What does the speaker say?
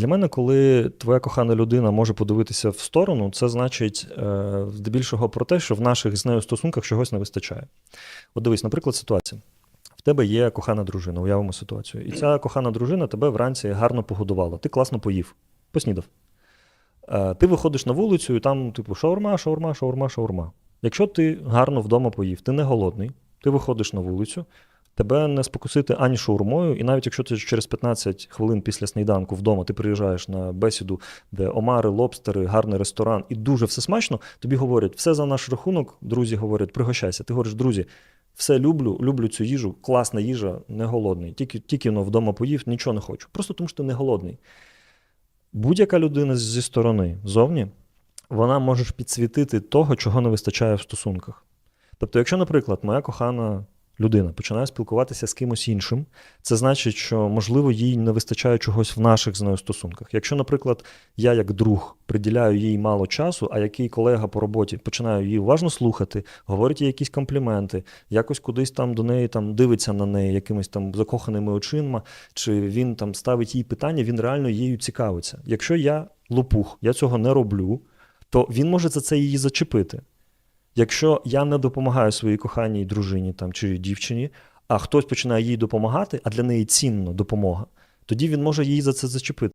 Для мене, коли твоя кохана людина може подивитися в сторону, це значить е, здебільшого про те, що в наших з нею стосунках чогось не вистачає. От дивись, наприклад, ситуація. В тебе є кохана дружина, уявимо ситуацію. І ця кохана дружина тебе вранці гарно погодувала. Ти класно поїв, поснідав. Е, ти виходиш на вулицю, і там, типу, шаурма, шаурма, шаурма, шаурма. Якщо ти гарно вдома поїв, ти не голодний, ти виходиш на вулицю, тебе не спокусити ані шаурмою, і навіть якщо ти через 15 хвилин після сніданку вдома ти приїжджаєш на бесіду, де омари, лобстери, гарний ресторан, і дуже все смачно, тобі говорять, все за наш рахунок, друзі говорять, пригощайся. Ти говориш, друзі, все люблю, люблю цю їжу, класна їжа, не голодний. Тільки, тільки ну, вдома поїв, нічого не хочу. Просто тому, що ти не голодний. Будь-яка людина зі сторони зовні, вона може підсвітити того, чого не вистачає в стосунках. Тобто, якщо, наприклад, моя кохана людина починає спілкуватися з кимось іншим, це значить, що, можливо, їй не вистачає чогось в наших з нею стосунках. Якщо, наприклад, я як друг приділяю їй мало часу, а який колега по роботі починає її уважно слухати, говорить їй якісь компліменти, якось кудись там до неї там дивиться на неї якимись там закоханими очима, чи він там ставить їй питання, він реально її цікавиться. Якщо я лопух, я цього не роблю, то він може за це її зачепити. Якщо я не допомагаю своїй коханій дружині там, чи дівчині, а хтось починає їй допомагати, а для неї цінна допомога, тоді він може її за це зачепити.